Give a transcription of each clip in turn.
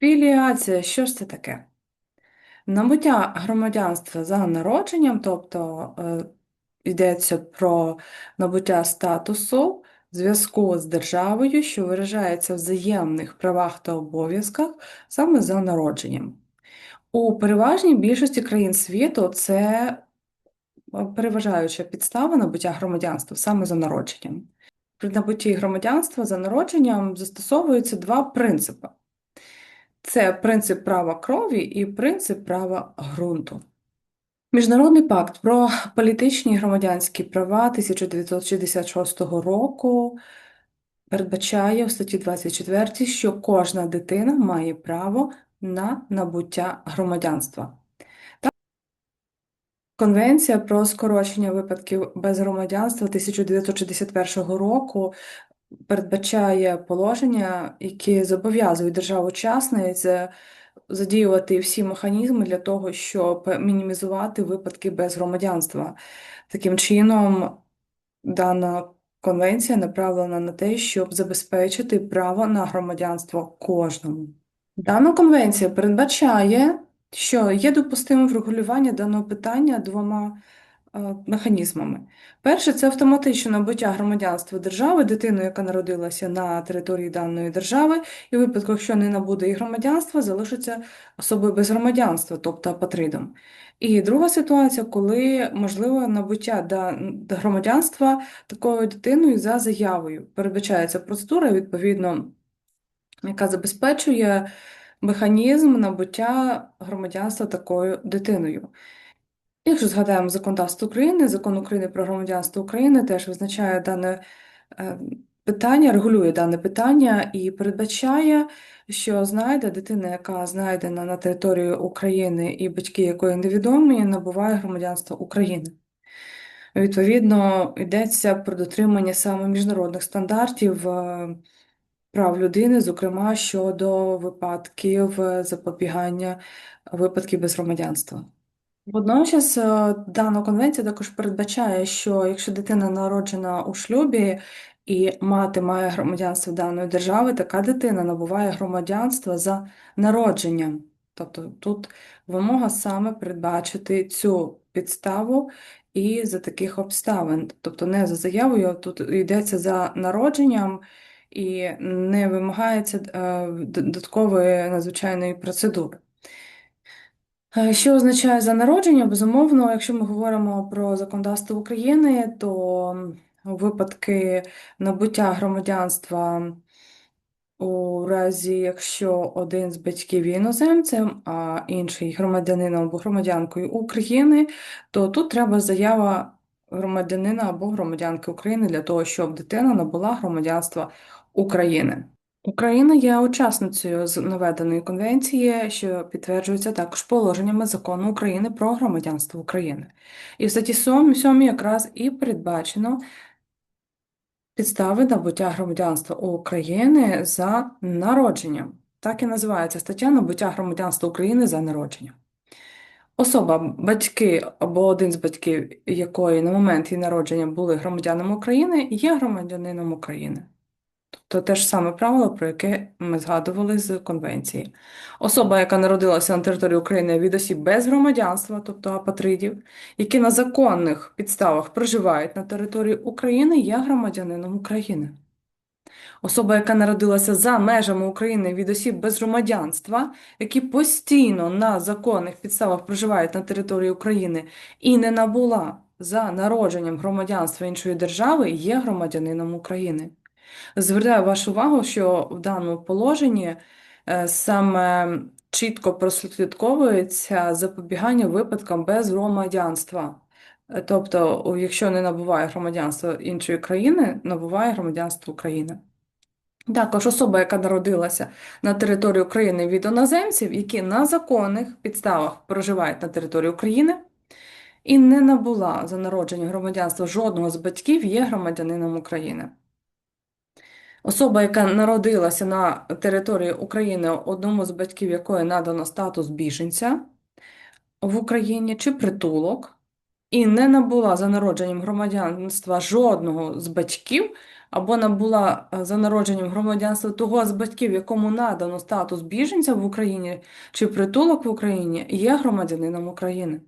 Філіація, що ж це таке? Набуття громадянства за народженням, тобто е, йдеться про набуття статусу зв'язку з державою, що виражається в взаємних правах та обов'язках саме за народженням. У переважній більшості країн світу це е, переважаюча підстава набуття громадянства саме за народженням. При набутті громадянства за народженням застосовуються два принципи. Це принцип права крові і принцип права ґрунту. Міжнародний пакт про політичні і громадянські права 1966 року передбачає у статті 24, що кожна дитина має право на набуття громадянства. Конвенція про скорочення випадків без громадянства 1961 року передбачає положення, які зобов'язують держав-учасниць задіювати всі механізми для того, щоб мінімізувати випадки без громадянства. Таким чином, дана конвенція направлена на те, щоб забезпечити право на громадянство кожному. Дана конвенція передбачає, що є допустимим врегулювання даного питання двома е, механізмами. Перше це автоматичне набуття громадянства держави дитиною, яка народилася на території даної держави, і в випадку, якщо не набуде і громадянства, залишиться особою без громадянства, тобто апатридом. І друга ситуація, коли можливе набуття громадянства такою дитиною за заявою. Передбачається процедура, відповідно, яка забезпечує механізм набуття громадянства такою дитиною. Якщо згадаємо законодавство України, закон України про громадянство України теж визначає дане е, питання, регулює дане питання і передбачає, що знайде дитина, яка знайдена на території України і батьки якої невідомі, набуває громадянство України. Відповідно, йдеться про дотримання саме міжнародних стандартів е, прав людини, зокрема щодо випадків запобігання випадків без громадянства. Водночас е, дана конвенція також передбачає, що якщо дитина народжена у шлюбі і мати має громадянство даної держави, така дитина набуває громадянства за народженням. Тобто тут вимога саме передбачити цю підставу і за таких обставин. Тобто не за заявою, тут йдеться за народженням і не вимагається е, додаткової надзвичайної процедури. Е, Що означає за народження? Безумовно, якщо ми говоримо про законодавство України, то випадки набуття громадянства у разі, якщо один з батьків є іноземцем, а інший громадянином або громадянкою України, то тут треба заява громадянина або громадянки України для того, щоб дитина набула громадянства України. Україна є учасницею з наведеної конвенції, що підтверджується також положеннями закону України про громадянство України. І в статті 7, 7 якраз і передбачено підстави набуття громадянства України за народженням. Так і називається стаття набуття громадянства України за народженням. Особа, батьки або один з батьків, якої на момент її народження були громадянами України, є громадянином України. Тобто те ж саме правило, про яке ми згадували з конвенції. Особа, яка народилася на території України від осіб без громадянства, тобто апатридів, які на законних підставах проживають на території України, є громадянином України. Особа, яка народилася за межами України від осіб без громадянства, які постійно на законних підставах проживають на території України і не набула за народженням громадянства іншої держави, є громадянином України. Звертаю вашу увагу, що в даному положенні е, саме чітко прослідковується запобігання випадкам без громадянства. Е, Тобто, якщо не набуває громадянства іншої країни, набуває громадянство України. Також особа, яка народилася на території України від іноземців, які на законних підставах проживають на території України і не набула за народження громадянства жодного з батьків, є громадянином України. Особа, яка народилася на території України, одному з батьків якої надано статус біженця в Україні чи притулок, і не набула за народженням громадянства жодного з батьків, або набула е, за народженням громадянства того з батьків, якому надано статус біженця в Україні чи притулок в Україні, є громадянином України.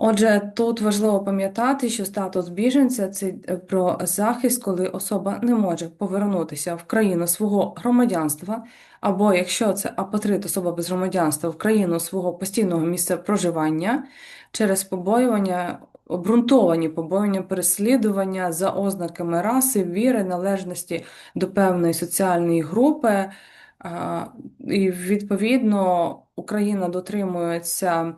Отже, тут важливо пам'ятати, що статус біженця це е, про захист, коли особа не може повернутися в країну свого громадянства, або якщо це апатрид, особа без громадянства, в країну свого постійного місця проживання через побоювання, обґрунтовані побоювання переслідування за ознаками раси, віри, належності до певної соціальної групи. І відповідно Україна дотримується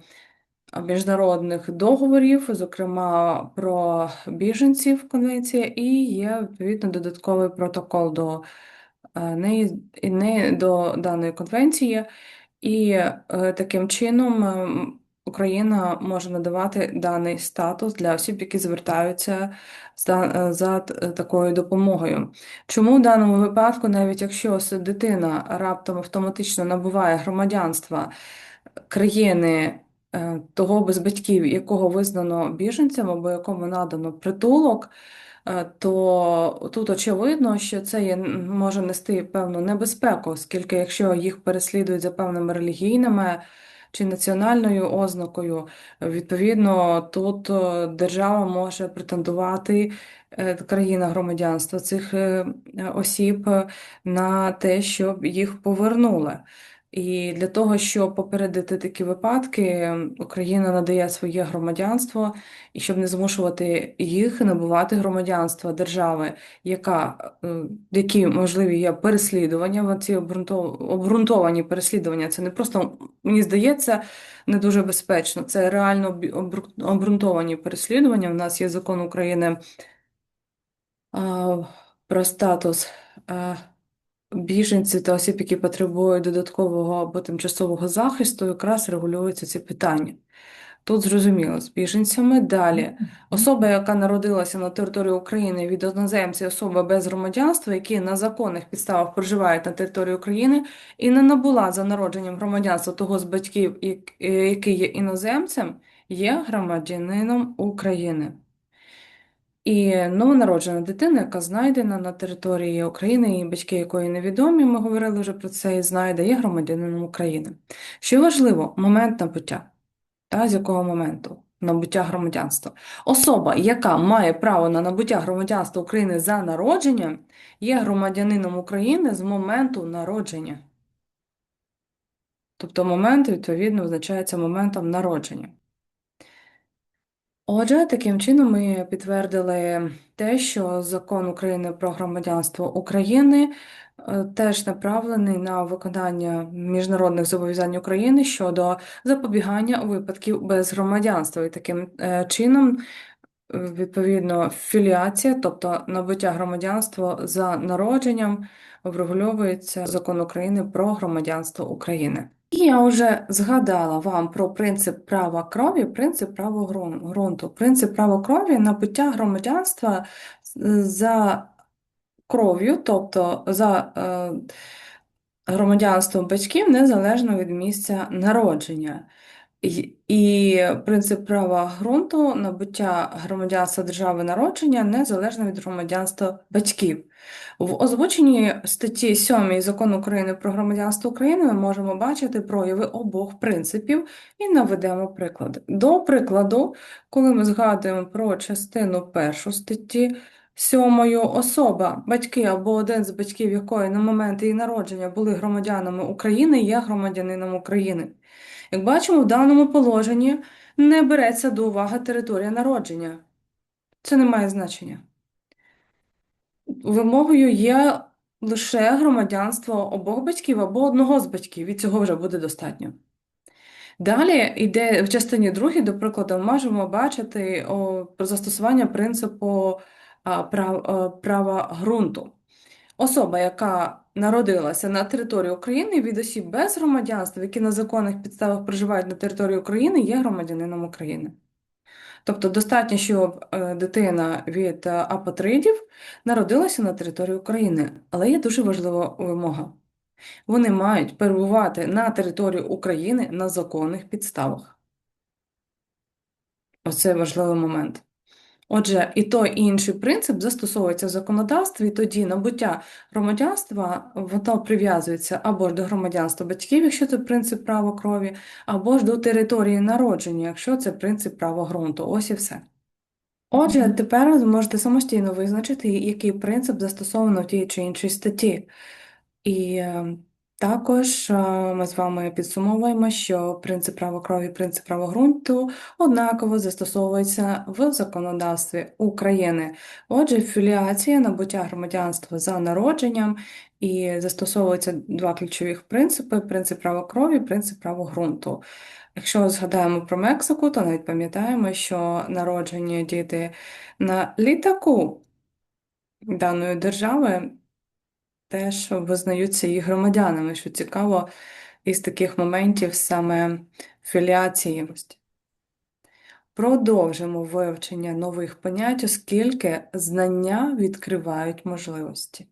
міжнародних договорів, зокрема про біженців конвенція, і є відповідно додатковий протокол до е, неї не до даної конвенції, і е, таким чином е, Україна може надавати даний статус для осіб, які звертаються за, за такою допомогою. Чому в даному випадку, навіть якщо дитина раптом автоматично набуває громадянства країни е, того без батьків, якого визнано біженцем або якому надано притулок, е, то тут очевидно, що це є, може нести певну небезпеку, оскільки якщо їх переслідують за певними релігійними чи національною ознакою, відповідно, тут е, держава може претендувати. Країна громадянства цих осіб на те, щоб їх повернули. І для того, щоб попередити такі випадки, Україна надає своє громадянство, і щоб не змушувати їх набувати громадянства держави, яка е, які можливі є переслідування. Ці обґрунтовані переслідування це не просто мені здається не дуже безпечно. Це реально обґрунтовані переслідування. У нас є закон України про статус. Біженці та осіб, які потребують додаткового або тимчасового захисту, якраз регулюються ці питання. Тут зрозуміло, з біженцями далі. Особа, яка народилася на території України від іноземця, особа без громадянства, які на законних підставах проживають на території України і не набула за народженням громадянства того з батьків, який є іноземцем, є громадянином України. І новонароджена дитина, яка знайдена на території України, і батьки якої невідомі, ми говорили вже про це, і знайде, є громадянином України. Що важливо, момент набуття. Та, з якого моменту? Набуття громадянства. Особа, яка має право на набуття громадянства України за народженням, є громадянином України з моменту народження. Тобто момент, відповідно, визначається моментом народження. Отже, таким чином ми підтвердили те, що закон України про громадянство України е, теж направлений на виконання міжнародних зобов'язань України щодо запобігання випадків без громадянства. І таким е, чином, е, відповідно, філіація, тобто набуття громадянства за народженням, врегульовується закон України про громадянство України. І я вже згадала вам про принцип права крові, принцип права ґрунту. Принцип права крові набуття громадянства за кров'ю, тобто за е, громадянством батьків незалежно від місця народження. І принцип права ґрунту набуття громадянства держави народження незалежно від громадянства батьків. В озвученні статті 7 Закону України про громадянство України ми можемо бачити прояви обох принципів і наведемо приклад. До прикладу, коли ми згадуємо про частину першу статті 7 особа, батьки або один з батьків якої на момент її народження були громадянами України, є громадянином України. Як бачимо, в даному положенні не береться до уваги територія народження. Це не має значення. Вимогою є лише громадянство обох батьків або одного з батьків, і цього вже буде достатньо. Далі йде в частині 2, до прикладу, можемо бачити о, про застосування принципу права ґрунту. Особа, яка народилася на території України від осіб без громадянства, які на законних підставах проживають на території України, є громадянином України. Тобто достатньо, щоб е, дитина від е, апатридів народилася на території України, але є дуже важлива вимога. Вони мають перебувати на території України на законних підставах. Оце важливий момент. Отже, і той, і інший принцип застосовується в законодавстві, і тоді набуття громадянства воно прив'язується або ж до громадянства батьків, якщо це принцип права крові, або ж до території народження, якщо це принцип права ґрунту. Ось і все. Отже, тепер ви можете самостійно визначити, який принцип застосовано в тій чи іншій статті. І е, також е, ми з вами підсумовуємо, що принцип права крові, принцип права ґрунту однаково застосовується в законодавстві України. Отже, філіація набуття громадянства за народженням і застосовуються два ключових принципи: принцип права крові, принцип права ґрунту. Якщо згадаємо про Мексику, то навіть пам'ятаємо, що народжені діти на літаку даної держави теж визнаються її громадянами, що цікаво, із таких моментів саме філіації. Продовжимо вивчення нових понять, оскільки знання відкривають можливості.